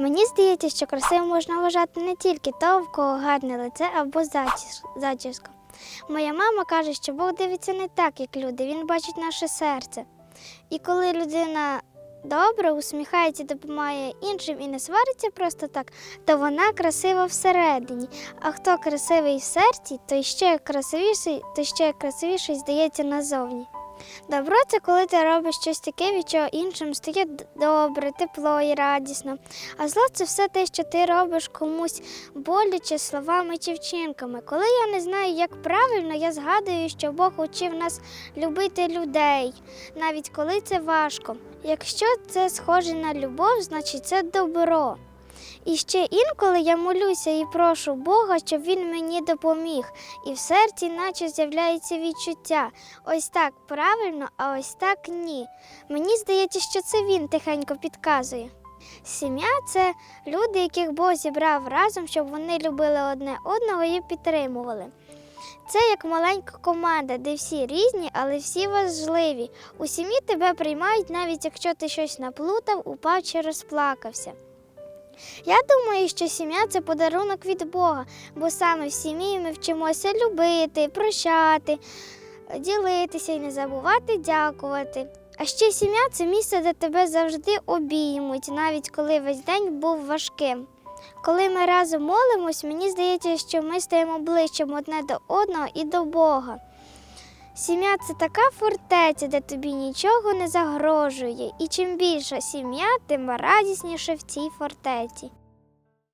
Мені здається, що красивим можна вважати не тільки того, в кого гарне лице або зачіс- зачіска. Моя мама каже, що Бог дивиться не так, як люди, він бачить наше серце. І коли людина добре усміхається, допомагає іншим і не свариться просто так, то вона красива всередині. А хто красивий в серці, то ще красивіший, то ще красивіший здається назовні. Добро це коли ти робиш щось таке, від чого іншим стає добре, тепло і радісно. А зло це все те, що ти робиш комусь боляче словами чи вчинками. Коли я не знаю, як правильно, я згадую, що Бог учив нас любити людей, навіть коли це важко. Якщо це схоже на любов, значить це добро. І ще інколи я молюся і прошу Бога, щоб він мені допоміг, і в серці наче з'являється відчуття. Ось так правильно, а ось так ні. Мені здається, що це він тихенько підказує. Сім'я це люди, яких Бог зібрав разом, щоб вони любили одне одного і підтримували. Це як маленька команда, де всі різні, але всі важливі. У сім'ї тебе приймають, навіть якщо ти щось наплутав, упав чи розплакався. Я думаю, що сім'я це подарунок від Бога, бо саме в сім'ї ми вчимося любити, прощати, ділитися і не забувати дякувати. А ще сім'я це місце, де тебе завжди обіймуть, навіть коли весь день був важким. Коли ми разом молимось, мені здається, що ми стаємо ближчим одне до одного і до Бога. Сім'я це така фортеця, де тобі нічого не загрожує, і чим більша сім'я, тим радісніше в цій фортеці.